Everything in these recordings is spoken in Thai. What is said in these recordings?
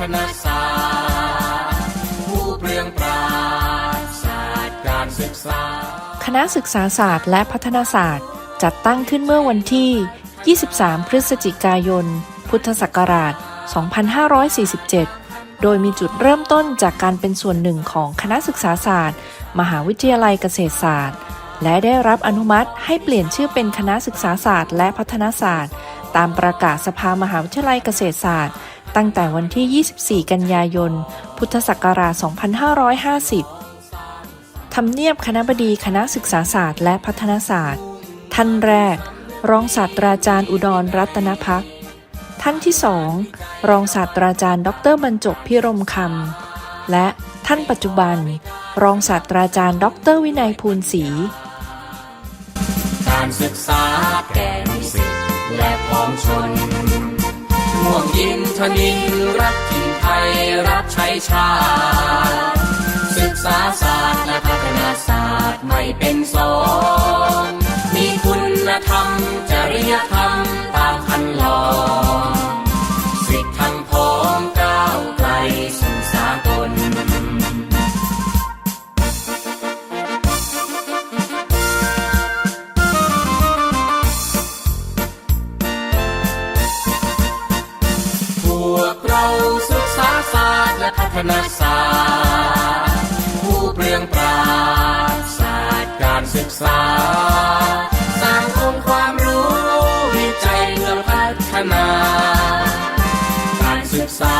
ฒนศาสตร์ผู้เปลืองปราศศาสตร์การศึกษา คณะศึกษาศาสตร์และพัฒนาศาสตร์ จัดตั้งขึ้นเมื่อวันที่ 23 พฤศจิกายน พุทธศักราช 2547 โดยมีจุดเริ่มต้นจากการเป็นส่วนหนึ่งของคณะศึกษาศาสตร์ มหาวิทยาลัยเกษตรศาสตร์ และได้รับอนุมัติให้เปลี่ยนชื่อเป็นคณะศึกษาศาสตร์ และพัฒนาศาสตร์ ตามประกาศสภามหาวิทยาลัยเกษตรศาสตร์ ตั้งแต่วันที่ 24 กันยายน พุทธศักราช 2550 ทำเนียบคณะบดีคณะศึกษาศาสตร์และพัฒนาศาสตร์ ท่านแรก รองศาสตราจารย์อุดรรัตนพัก ท่านที่สองรองศาสตราจารย์ ดรบรรจบพิรมคำ และท่านปัจจุบัน รองศาสตราจารย์ ดรวินัยภูลศรี การศึกษาแก่นิสิตและพ้องชน ห่วงยินทนินรักถิ่นไทยรักใช้ชาติศึกษาศาสตร์และพัฒนาศาสตร์ไม่เป็นสองมีคุณธรรมจริยธรรมตามคันลอง วกเราศึกษาศาสตร์และพัฒนาศาสตร์ผู้เปลืองปราศศาสตร์การศึกษา สร้างองค์ความรู้วิจัยเพื่อพัฒนา การศึกษา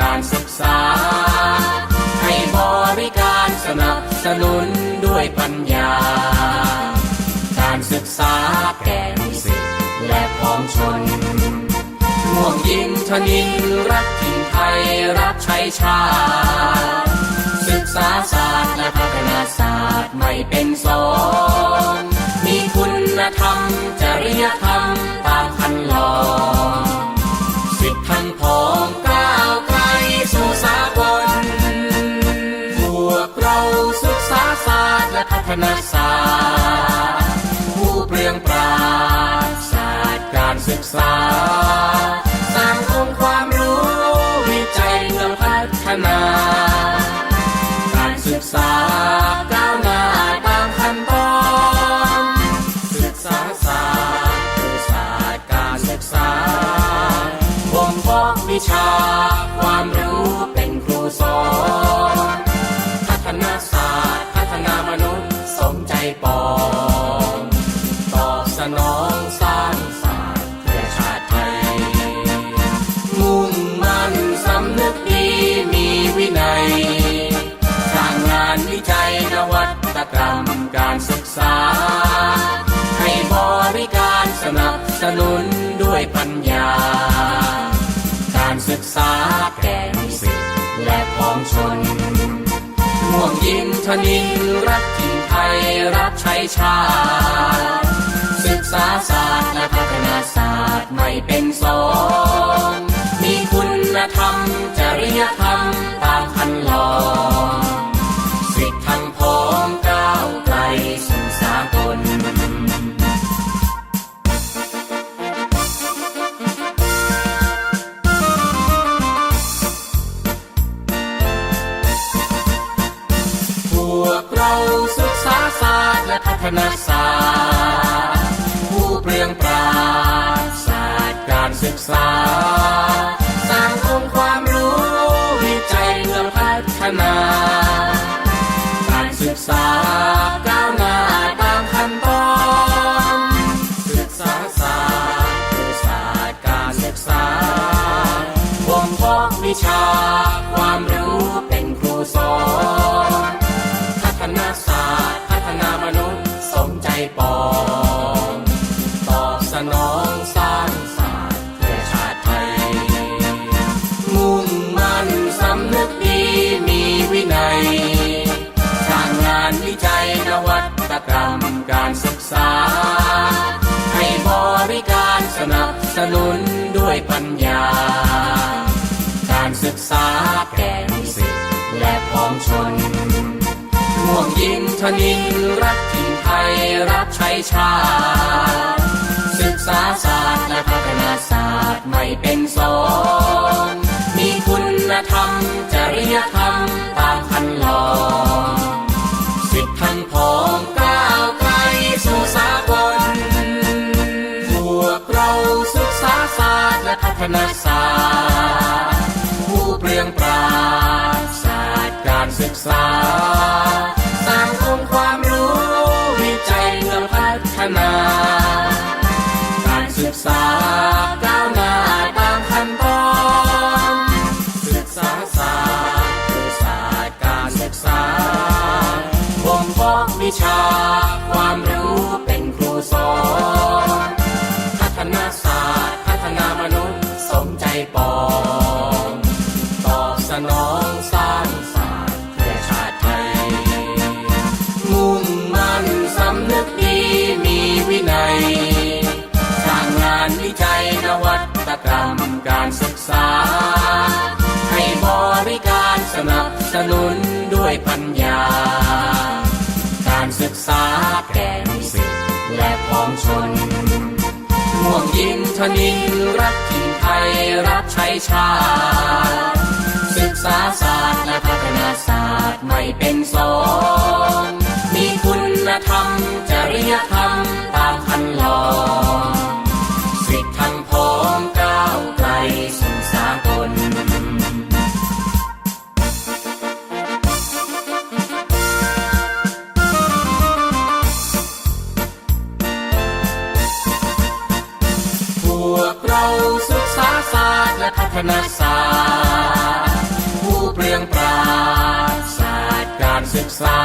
การศึกษา ให้บริการสนับสนุนด้วยปัญญา การศึกษาแก่นิสิตและพ้องชนห่วงยินทนินรักถิ่นไทยรักใช้ชาติศึกษาศาสตร์และพัฒนาศาสตร์ไม่เป็นสองมีคุณธรรมจริยธรรมตามคันลอง พัฒนาศาสตร์ผู้เปลืองปราศศาสตร์การศึกษา สร้างองค์ความรู้วิจัยเพื่อพัฒนา การศึกษาก้าวหน้าตามขั้นตอนศึกษาศาสตร์คือศาสตร์การศึกษาบ่มเพาะวิชาความรู้เป็นครูสอนพัฒนาศาสตร์ องตอบสนองสร้างศาสตร์เพื่อชาติไทย มุ่งมั่นสำนึกดีมีวินัย สร้างงานวิจัยนวัตกรรมการศึกษา ให้บริการสนับสนุนด้วยปัญญา การศึกษาแก่นิสิตและพ้องชนห่วงยินทนินรัก ยรับใช้ชาติศึกษาศาสตร์และพัฒนาศาสตร์ นศาสตร์ ผู้เปลืองปราศศาสตร์การศึกษา สร้างองค์ความรู้วิจัยเพื่อพัฒนา การศึกษาก้าวหน้าตามขั้นตอนศึกษาศาสตร์คือศาสตร์การศึกษาบ่มเพาะวิชา สร้างสรร์เพื่ชาติไทย มุ่มันสำนึกดีมีวินัย สร้างงานวิจัยนวัตกรรมการศึกษา ให้บริการสนับสนุนด้วยปัญญา การศึกษาแก่นิสิตและพ้องชนม่วงยินทนินรัก รับใช้ชาติศึกษาศาสตร์และพัฒนาศาสตร์ไม่เป็นสองมีคุณธรรม จริยธรรมตามคันลองสิทธิทั้งพองก้าวไกลสู่สากลพวกเราศึกษาศาสตร์และพัฒนาศาสตร์ผู้เปลี่ยงปราศาสตร์การศึกษา การศึกษา ให้บริการสนับสนุนด้วยปัญญา การศึกษาแก่นิสิตและพ้องชนห่วงยินทนินรักถิ่นไทยรับใช้ชาติศึกษาศาสตร์และพัฒนาศาสตร์ไม่เป็นสองมีคุณธรรมจริยธรรม วกเราศึกษาศาสตร์และพัฒนาศาสตร์ผู้เปลี่ยงปราศศาสตร์การศึกษา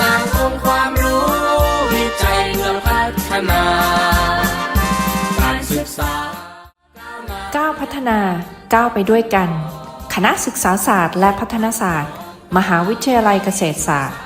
สร้างองค์ความรู้วิจัยเพื่อพัฒนา การศึกษาก้าวพัฒนาก้าวไปด้วยกัน คณะศึกษาศาสตร์และพัฒนาศาสตร์ มหาวิทยาลัยเกษตรศาสตร์